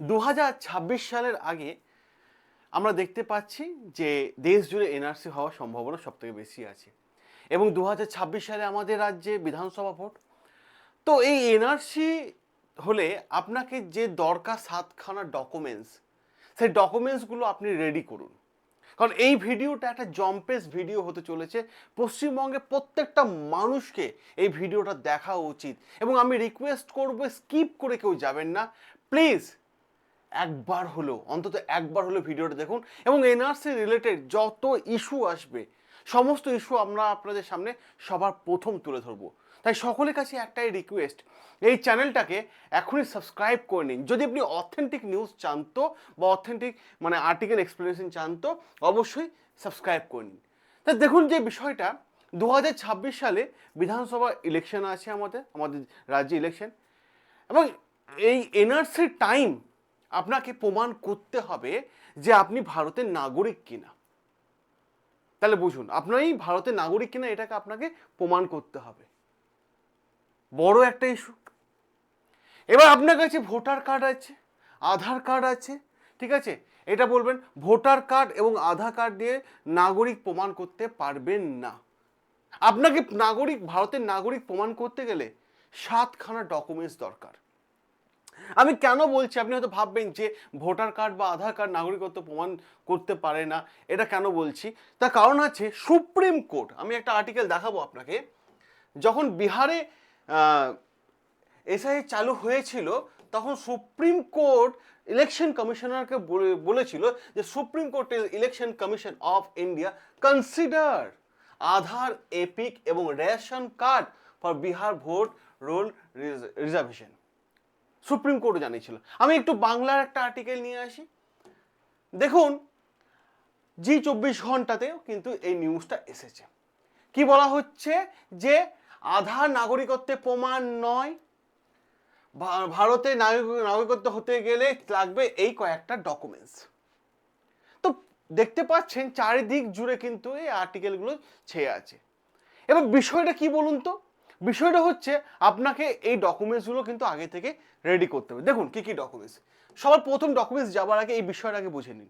দু হাজার ছাব্বিশ সালের আগে আমরা দেখতে পাচ্ছি যে দেশ জুড়ে এনআরসি হওয়ার সম্ভাবনা সব থেকে বেশি আছে। এবং দু হাজার ছাব্বিশ সালে আমাদের রাজ্যে বিধানসভা ভোট। তো এই এনআরসি হলে আপনাকে যে দরকার সাতখানা ডকুমেন্টস সেই ডকুমেন্টসগুলো আপনি রেডি করুন। কারণ এই ভিডিওটা একটা জম্পেস ভিডিও হতে চলেছে। পশ্চিমবঙ্গে প্রত্যেকটা মানুষকে এই ভিডিওটা দেখা উচিত। এবং আমি রিকোয়েস্ট করব স্কিপ করে কেউ যাবেন না। প্লিজ একবার হলেও, অন্তত একবার হলেও ভিডিওটা দেখুন এবং এনআরসি রিলেটেড যত ইস্যু আসবে, সমস্ত ইস্যু আমরা আপনাদের সামনে সবার প্রথম তুলে ধরবো। তাই সকলের কাছে একটাই রিকোয়েস্ট এই চ্যানেলটাকে এখনই সাবস্ক্রাইব করে নিন। যদি আপনি অথেন্টিক নিউজ চান তো বা অথেন্টিক মানে আর্টিকেল এক্সপ্লেনেশন চান তো অবশ্যই সাবস্ক্রাইব করে নিন। তা দেখুন যে বিষয়টা দু হাজার ছাব্বিশ সালে বিধানসভা ইলেকশন আছে আমাদের আমাদের রাজ্যে ইলেকশন এবং এই এনআরসির টাইম আপনাকে প্রমাণ করতে হবে যে আপনি ভারতের নাগরিক কিনা। তাহলে বুঝুন, আপনারই ভারতের নাগরিক কিনা এটাকে আপনাকে প্রমাণ করতে হবে। বড় একটা ইস্যু এবার আপনার কাছে ভোটার কার্ড আছে, আধার কার্ড আছে, ঠিক আছে? এটা বলবেন, ভোটার কার্ড এবং আধার কার্ড দিয়ে নাগরিক প্রমাণ করতে পারবেন না। আপনাকে নাগরিক, ভারতের নাগরিক প্রমাণ করতে গেলে সাতখানা ডকুমেন্টস দরকার। আমি কেন বলছি? আপনি হয়তো ভাববেন যে ভোটার কার্ড বা আধার কার্ড নাগরিকত্ব প্রমাণ করতে পারে না, এটা কেন বলছি? তার কারণ আছে সুপ্রিম কোর্ট, আমি একটা আর্টিকেল দেখাবো আপনাকে, যখন বিহারে এসআই চালু হয়েছিল, তখন সুপ্রিম কোর্ট ইলেকশন কমিশনারকে বলে- বলেছিল যে সুপ্রিম কোর্টের election commission of India consider Aadhaar EPIC এবং ration card for Bihar vote roll reservation supreme court জানিয়েছিল। আমি একটু বাংলার একটা আর্টিকেল নিয়ে আসি। দেখুন, জি চব্বিশ ঘন্টাতেও কিন্তু এই নিউজটা এসেছে। কি বলা হচ্ছে? যে আধার নাগরিকত্বের প্রমাণ নয় ভারতে নাগরিক- নাগরিকত্ব হতে গেলে লাগবে এই কয়েকটা ডকুমেন্টস তো দেখতে পাচ্ছেন, চারিদিক জুড়ে কিন্তু এই আর্টিকেলগুলো ছেয়ে আছে। এবার বিষয়টা কি বলুন তো? বিষয়টা হচ্ছে আপনাকে এই ডকুমেন্টসগুলো কিন্তু আগে থেকে রেডি করতে হবে। দেখুন, কি কি ডকুমেন্টস সবার প্রথম ডকুমেন্টস যাবার আগে এই বিষয়টা আগে বুঝে নিন।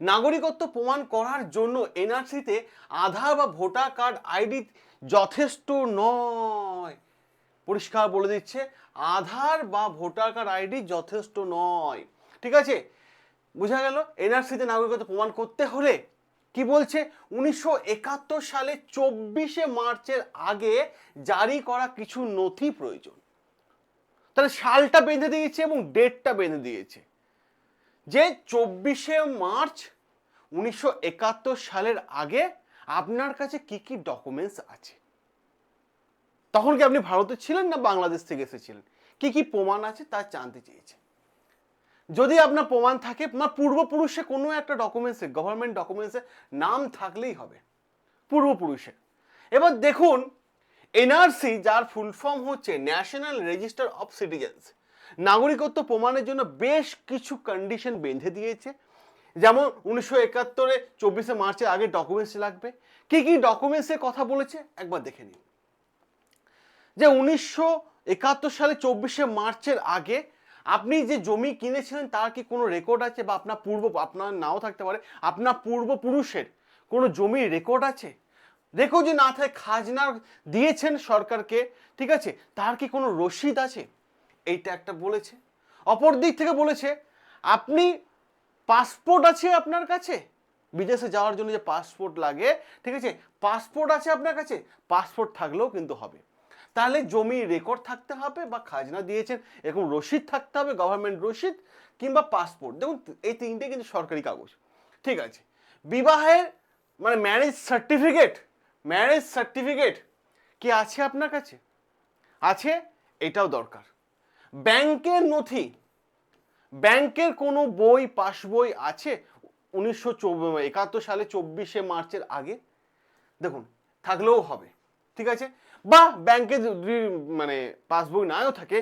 নাগরিকত্ব প্রমাণ করার জন্য এনআরসিতে আধার বা ভোটার কার্ড আইডি যথেষ্ট নয়। পরিষ্কার বলে দিচ্ছে, আধার বা ভোটার কার্ড আইডি যথেষ্ট নয়। ঠিক আছে? বোঝা গেল? এনআরসিতে নাগরিকত্ব প্রমাণ করতে হলে কি বলছে? উনিশশো একাত্তর সালে চব্বিশে মার্চের আগে জারি করা কিছু নথি প্রয়োজন। তাহলে সালটা বেঁধে দিয়েছে এবং ডেটটা বেঁধে দিয়েছে। যে চব্বিশে মার্চ উনিশশো একাত্তর সালের আগে আপনার কাছে কি কি ডকুমেন্টস আছে? তখন কি আপনি ভারতে ছিলেন না বাংলাদেশ থেকে এসেছিলেন? কি কি প্রমাণ আছে তা জানতে চেয়েছে যদি আপনার প্রমাণ থাকে, না, পূর্বপুরুষে কোনো একটা ডকুমেন্টসে গভর্নমেন্ট ডকুমেন্টসে নাম থাকলেই হবে, পূর্বপুরুষে। এবার দেখুন এনআরসি যার ফুল ফর্ম হচ্ছে ন্যাশনাল রেজিস্টার অফ সিটিজেন্স নাগরিকত্ব প্রমাণের জন্য বেশ কিছু কন্ডিশন বেঁধে দিয়েছে। যেমন উনিশশো একাত্তরে চব্বিশে মার্চের আগে ডকুমেন্টস লাগবে। কি কি ডকুমেন্টসের কথা বলেছে, একবার দেখে নিন। যে উনিশশো একাত্তর সালে চব্বিশে মার্চের আগে আপনি যে জমি কিনেছিলেন, তার কি কোনো রেকর্ড আছে? বা আপনার পূর্ব, আপনার নাও থাকতে পারে, আপনার পূর্বপুরুষের কোনো জমির রেকর্ড আছে? রেকর্ড যে না থাকে, খাজনা দিয়েছেন সরকারকে, ঠিক আছে? তার কি কোনো রসিদ আছে? এইটা একটা বলেছে। অপর দিক থেকে বলেছে, আপনি পাসপোর্ট আছে আপনার কাছে? বিদেশে যাওয়ার জন্য যে পাসপোর্ট লাগে, ঠিক আছে? পাসপোর্ট আছে আপনার কাছে? পাসপোর্ট থাকলেও কিন্তু হবে। তাহলে জমি রেকর্ড থাকতে হবে বা খাজনা দিয়েছেন, এরকম রসিদ থাকতে হবে গভর্নমেন্ট রসিদ কিংবা পাসপোর্ট দেখুন, এই তিনটে কিন্তু সরকারি কাগজ। ঠিক আছে। বিবাহের মানে ম্যারেজ সার্টিফিকেট ম্যারেজ সার্টিফিকেট কি আছে আপনার কাছে? আছে, এটাও দরকার। ব্যাংকের নথি, ব্যাংকের কোনো বই, পাস বই আছে উনিশশো একাত্তর সালে চব্বিশে মার্চের আগে? দেখুন, থাকলেও হবে। ঠিক আছে? বা ব্যাংকে যদি মানে পাসবই নাও থাকে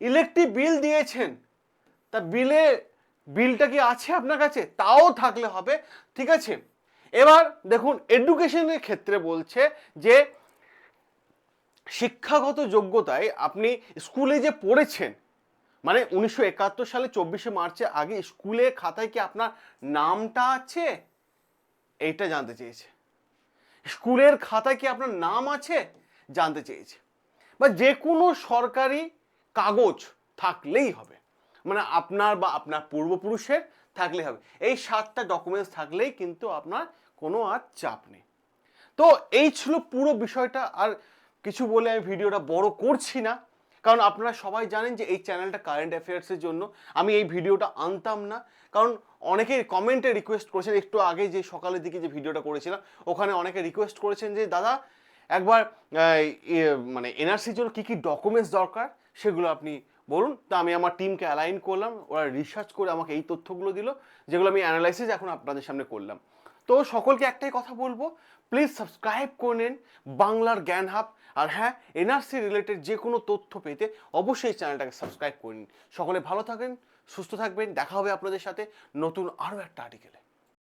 ইলেকট্রিক বিল দিয়েছেন, তা বিলে বিলটা কি আছে আপনার কাছে? তাও থাকলে হবে, ঠিক আছে? এবার দেখুন এডুকেশনের ক্ষেত্রে বলছে যে, শিক্ষাগত যোগ্যতায় আপনি স্কুলে যে পড়েছেন মানে উনিশশো একাত্তর সালে চব্বিশে মার্চে আগে স্কুলে খাতায় কি আপনার নামটা আছে? এইটা জানতে চেয়েছে। স্কুলের খাতায় কি আপনার নাম আছে? জানতে চেয়েছে। বা যে কোনো সরকারি কাগজ থাকলেই হবে। মানে আপনার বা আপনার পূর্বপুরুষের থাকলেই হবে। এই সাতটা ডকুমেন্টস থাকলেই কিন্তু আপনার কোনো আর চাপ নেই। তো এই ছিল পুরো বিষয়টা। আর কিছু বলে আমি ভিডিওটা বড় করছি না। কারণ আপনারা সবাই জানেন যে এই চ্যানেলটা কারেন্ট অ্যাফেয়ার্সের জন্য। আমি এই ভিডিওটা আনতাম না। কারণ অনেকে কমেন্টে রিকোয়েস্ট করেছেন, একটু আগে যে সকালের দিকে যে ভিডিওটা করেছিলাম, ওখানে অনেকে রিকোয়েস্ট করেছেন যে, দাদা, একবার মানে এনআরসির জন্য কী কী ডকুমেন্টস দরকার? সেগুলো আপনি বলুন। তা আমি আমার টিমকে অ্যালাইন করলাম। ওরা রিসার্চ করে আমাকে এই তথ্যগুলো দিল, যেগুলো আমি অ্যানালাইসিস এখন আপনাদের সামনে করলাম। তো সকলকে একটাই কথা বলব প্লিজ সাবস্ক্রাইব করে নিন বাংলার জ্ঞান হাব। আর হ্যাঁ এনআরসি রিলেটেড যে কোনো তথ্য পেতে অবশ্যই চ্যানেলটাকে সাবস্ক্রাইব করে নিন। সকলে ভালো থাকেন, সুস্থ থাকবেন, দেখা হবে আপনাদের সাথে নতুন আরও একটা আর্টিকেলে